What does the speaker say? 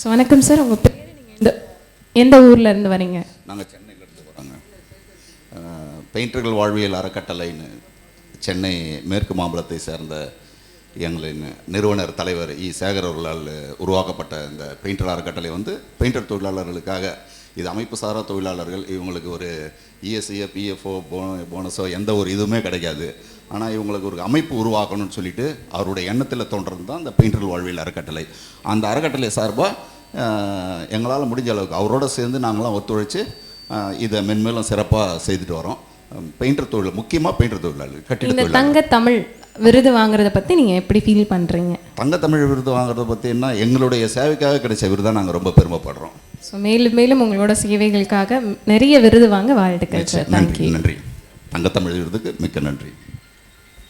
So வணக்கம் sir. உங்கள் பேர் நீங்கள் எந்த எந்த ஊரில் இருந்து வரீங்க? நாங்கள் சென்னையிலேருந்து வரோங்க. பெயிண்டர்கள் வாழ்வியல் அறக்கட்டளைன்னு சென்னை மேற்கு மாம்பலத்தை சேர்ந்த எங்களின் நிறுவனர் தலைவர் இ. சேகர் அவர்களால் உருவாக்கப்பட்ட இந்த பெயிண்டர் அறக்கட்டளை வந்து பெயிண்டர் தொழிலாளர்களுக்காக இது அமைப்பு சாரா தொழிலாளர்கள் இவங்களுக்கு ஒரு இஎஸ்ஐஎஃப் இஎஃப்ஓ பிஎஃப்ஓ போனஸோ எந்த ஒரு இதுவுமே கிடைக்காது. ஆனால் இவங்களுக்கு ஒரு அமைப்பு உருவாக்கணும்னு சொல்லிட்டு அவருடைய எண்ணத்தில் தோன்றது தான் இந்த பெயிண்டர்கள் வாழ்வியல் அறக்கட்டளை. அந்த அறக்கட்டளை சார்பாக எங்களால் முடிஞ்ச அளவுக்கு அவரோட சேர்ந்து நாங்களாம் ஒத்துழைச்சு இதை மென்மேலும் சிறப்பாக செய்துட்டு வரோம். பெயிண்டர் தொழில் முக்கியமாக பெயிண்டர் தொழிலாளர் கட்டிட தங்க தமிழ் விருது வாங்குறத பற்றி நீங்கள் எப்படி ஃபீல் பண்ணுறீங்க தங்கத்தமிழ் விருது வாங்குறத பார்த்தீங்கன்னா எங்களுடைய சேவைக்காக கிடைச்ச விருதை நாங்கள் ரொம்ப பெருமைப்படுறோம். ஸோ மேலும் மேலும் உங்களோட சேவைகளுக்காக நிறைய விருது வாங்க வாழ்த்துக்கள் சார் நன்றி நன்றி. தங்கத்தமிழ் விருதுக்கு மிக்க நன்றி.